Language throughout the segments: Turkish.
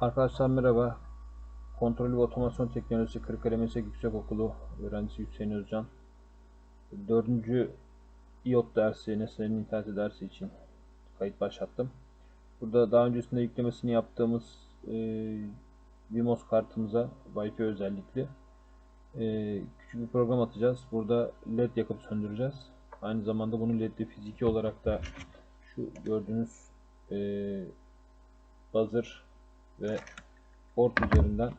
Arkadaşlar merhaba. Kontrol ve Otomasyon Teknolojisi Kırıkkale Meslek Yüksekokulu öğrencisi Hüseyin Özcan. Dördüncü İOT dersi, nesnelerin interneti dersi için kayıt başlattım. Burada daha öncesinde yüklemesini yaptığımız e, Vimos kartımıza Wi-Fi özellikli e, küçük bir program atacağız. Burada LED yakıp söndüreceğiz. Aynı zamanda bunu LED'li fiziki olarak da şu gördüğünüz e, buzzer ve port üzerinden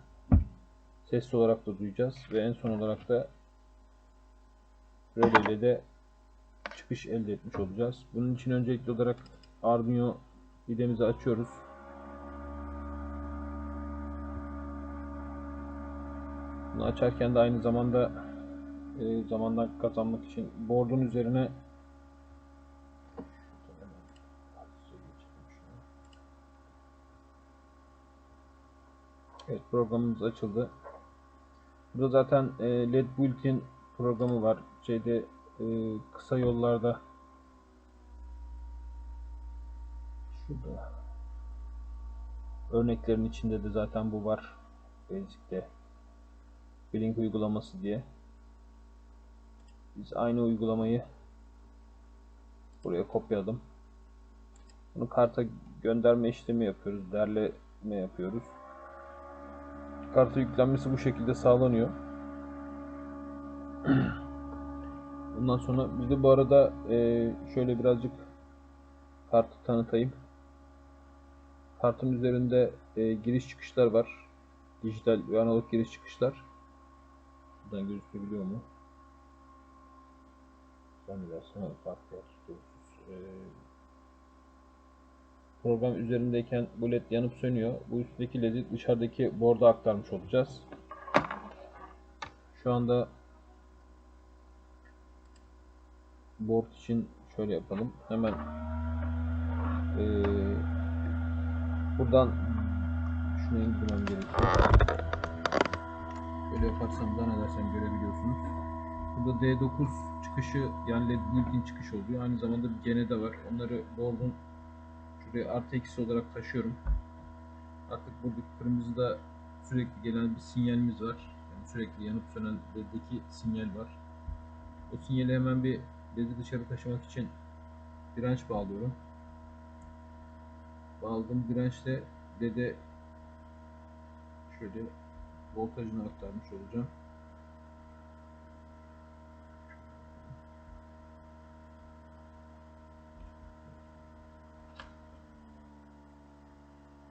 sesli olarak da duyacağız ve en son olarak da relay ile de çıkış elde etmiş olacağız. Bunun için öncelikli olarak Arduino videmizi açıyoruz. Bunu açarken de aynı zamanda e, zamandan kazanmak için board'un üzerine Evet programımız açıldı. Burada zaten e, LED built-in programı var. Şeyde e, kısa yollarda şurada örneklerin içinde de zaten bu var. Basic'te Blink uygulaması diye. Biz aynı uygulamayı buraya kopyaladım. Bunu karta gönderme işlemi yapıyoruz. Derleme yapıyoruz. Karta yüklenmesi bu şekilde sağlanıyor. Bundan sonra bir de bu arada e, şöyle birazcık kartı tanıtayım. Kartın üzerinde e, giriş çıkışlar var. Dijital ve analog giriş çıkışlar. Buradan gözükebiliyor mu? Zannedersem fark var. Ee, program üzerindeyken bu led yanıp sönüyor. Bu üstteki ledi dışarıdaki board'a aktarmış olacağız. Şu anda board için şöyle yapalım. Hemen ee, buradan şunu indirmem gerekiyor. Böyle yaparsam zannedersem görebiliyorsunuz. Burada D9 çıkışı yani LED built-in çıkış oluyor. Aynı zamanda bir gene de var. Onları board'un şuraya artı eksi olarak taşıyorum. Artık buradaki kırmızıda sürekli gelen bir sinyalimiz var. Yani sürekli yanıp sönen LED'deki sinyal var. O sinyali hemen bir LED'i dışarı taşımak için direnç bağlıyorum. Bağladığım dirençle LED'e şöyle voltajını aktarmış olacağım.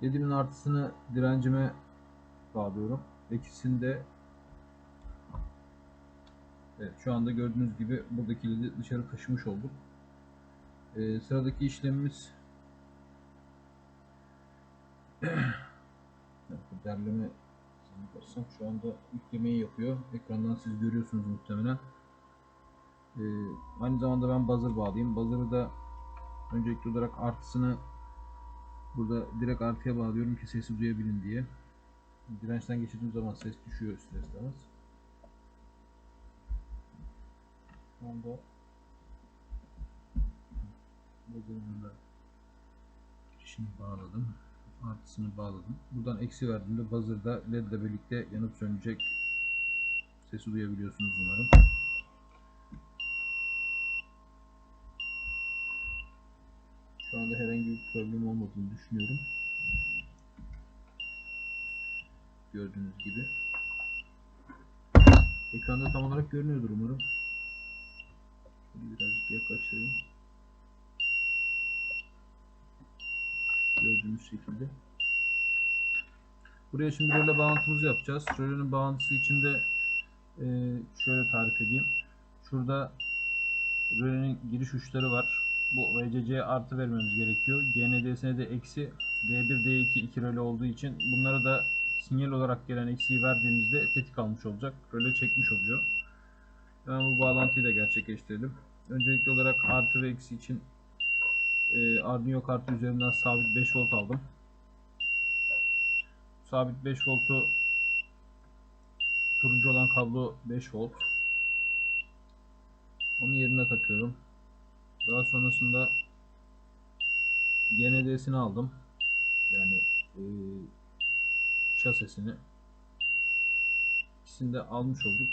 LED'imin artısını direncime bağlıyorum. Eksisinde Evet, şu anda gördüğünüz gibi buradaki LED'i dışarı taşımış olduk. Ee, sıradaki işlemimiz derleme zannedersem şu anda yüklemeyi yapıyor. Ekrandan siz görüyorsunuz muhtemelen. Ee, aynı zamanda ben buzzer bağlayayım. Buzzer'ı da öncelikli olarak artısını burada direkt artıya bağlıyorum ki sesi duyabilin diye. Dirençten geçirdiğim zaman ses düşüyor ister istemez. Şu anda buzzer'ın da girişini bağladım artısını bağladım. Buradan eksi verdiğimde buzzer'da led ile birlikte yanıp sönecek sesi duyabiliyorsunuz umarım. Şu anda herhangi bir problem olmadığını düşünüyorum. Gördüğünüz gibi. Ekranda tam olarak görünüyordur umarım. Şöyle birazcık yaklaştırayım. gördüğünüz şekilde. Buraya şimdi röle bağlantımızı yapacağız. Rölenin bağlantısı için de e, şöyle tarif edeyim. Şurada rölenin giriş uçları var. Bu VCC'ye artı vermemiz gerekiyor. GND'sine de eksi D1, D2 iki röle olduğu için bunları da sinyal olarak gelen eksiği verdiğimizde tetik almış olacak. Röle çekmiş oluyor. Hemen bu bağlantıyı da gerçekleştirelim. Öncelikli olarak artı ve eksi için e, Arduino kartı üzerinden sabit 5 volt aldım. Sabit 5 voltu turuncu olan kablo 5 volt. Onu yerine takıyorum. Daha sonrasında GND'sini aldım. Yani e, şasesini ikisini de almış olduk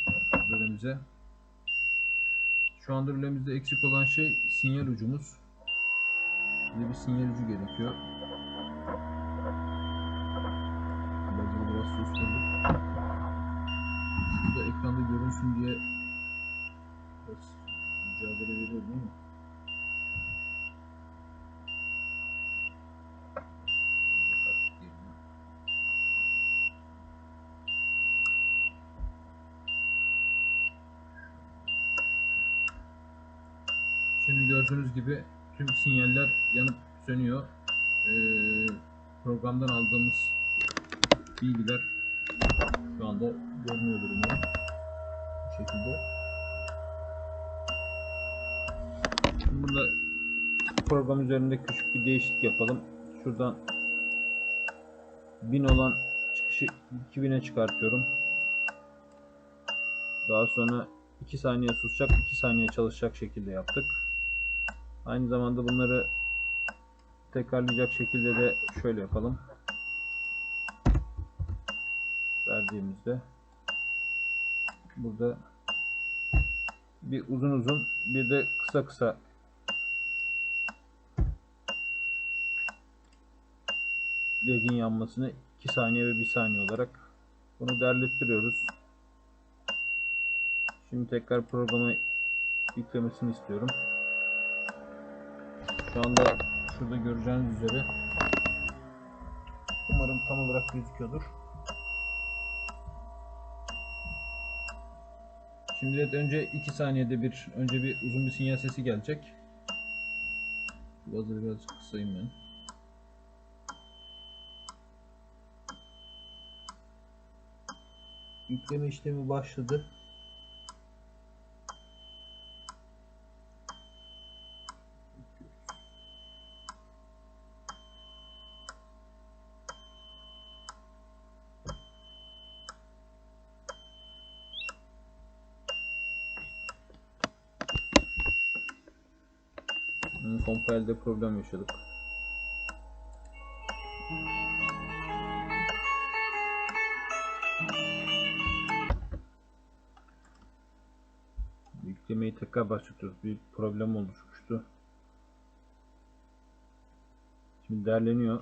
rölemize. Şu anda rölemizde eksik olan şey sinyal ucumuz. Bize bir sinyal ucu gerekiyor. Bazıları biraz susturduk. Şurada ekranda görünsün diye biraz mücadele veriyor değil mi? Gördüğünüz gibi tüm sinyaller yanıp sönüyor. Ee, programdan aldığımız bilgiler şu anda görünüyordur umarım. Bu şekilde. Şimdi burada program üzerinde küçük bir değişiklik yapalım. Şuradan 1000 olan çıkışı 2000'e çıkartıyorum. Daha sonra 2 saniye susacak, 2 saniye çalışacak şekilde yaptık. Aynı zamanda bunları tekrarlayacak şekilde de şöyle yapalım. Verdiğimizde burada bir uzun uzun bir de kısa kısa ledin yanmasını 2 saniye ve 1 saniye olarak bunu derlettiriyoruz. Şimdi tekrar programı yüklemesini istiyorum. Şu anda şurada göreceğiniz üzere umarım tam olarak gözüküyordur. Şimdi evet önce 2 saniyede bir önce bir uzun bir sinyal sesi gelecek. Biraz biraz kısayım ben. Yükleme işlemi başladı. Compilede problem yaşadık. Yüklemeyi tekrar başlatıyoruz. Bir problem oluşmuştu. Şimdi derleniyor.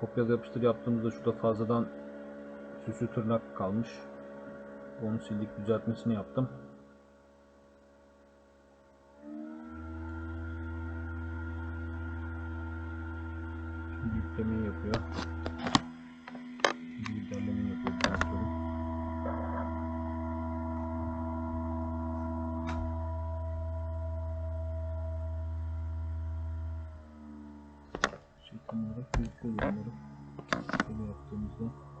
Kopyala yapıştır yaptığımızda şurada fazladan süslü tırnak kalmış. Onu sildik düzeltmesini yaptım. Yüklemeyi yapıyor. Şimdi derlemeyi yapıyor. sonra. Şekil olarak gözüküyor. Şöyle yaptığımızda.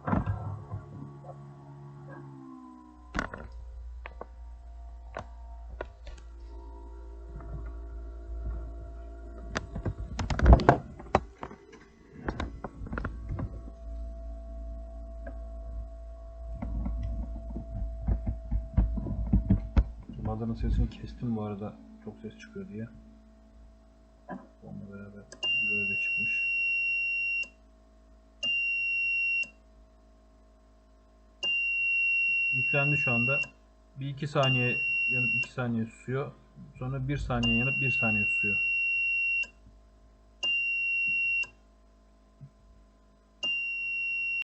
Mother'ın sesini kestim bu arada çok ses çıkıyor diye. Onunla beraber böyle de çıkmış. Yüklendi şu anda. Bir iki saniye yanıp iki saniye susuyor. Sonra bir saniye yanıp bir saniye susuyor.